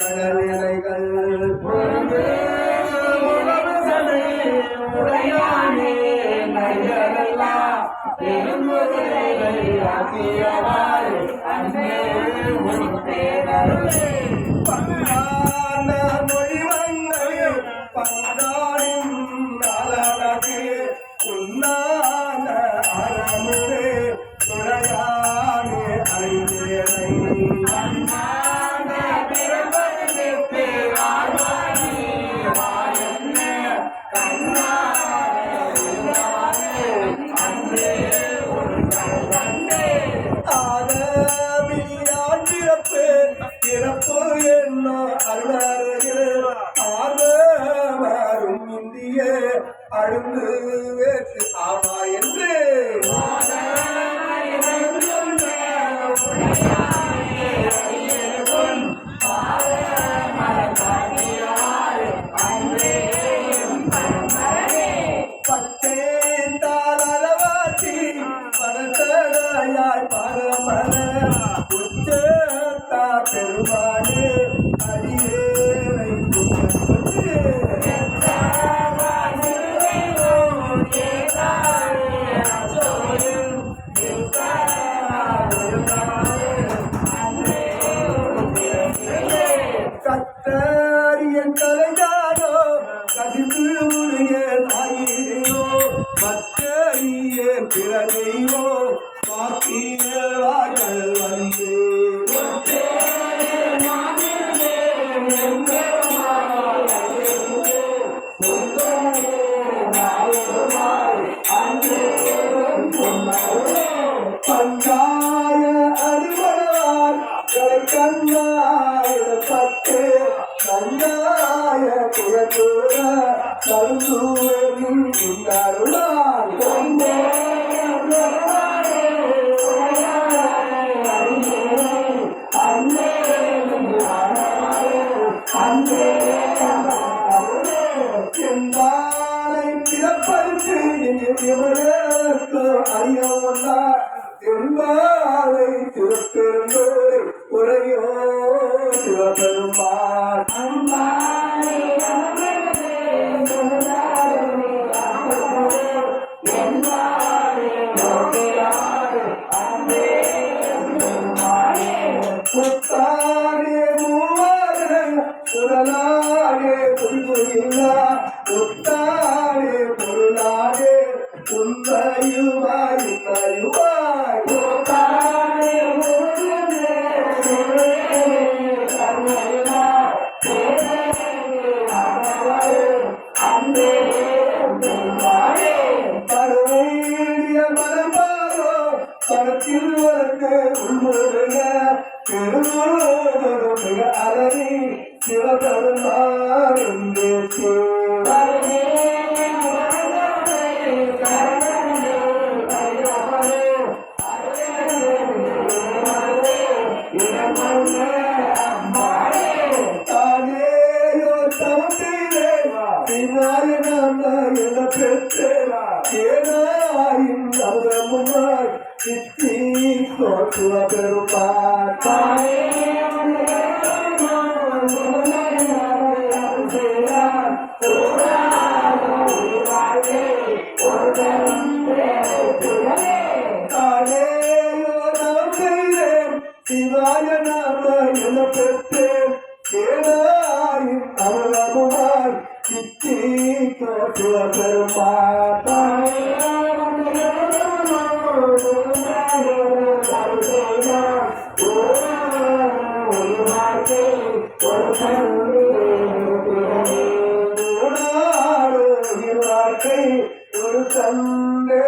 கடலிலைகள் அன்பே உன் பேரருளே. அழுந்து வேற்று ஆமா என்று கத்தரியன் கலைஞானோ கசிந்து உடைய தாயினோ மற்றைய பிற கருந்தூரின் உண்டாருளார் என்பாலை பிறப்பருக்கு இவருக்கு அறிய ஒன்றார் என்பாலை திருப்பெருந்தோரை உரையோ சிவபெருமான் முத்தாரே மூவாரே சுடலாரே புரிபுரில்லா முத்தாரே பொருளாரே உன்னையுமாய் உன்னையுமாய் பரவேடிய பின்னாலே நாம் என்ன பெற்றேனா ஏனாயின் அமுதமுமாய் சித்தி சிவாய நாம பெற்றேன் ஏனாயின் அமுதமுமாய் சித்தி தோற்றுவ வாழ்க்கை ஒரு தந்தே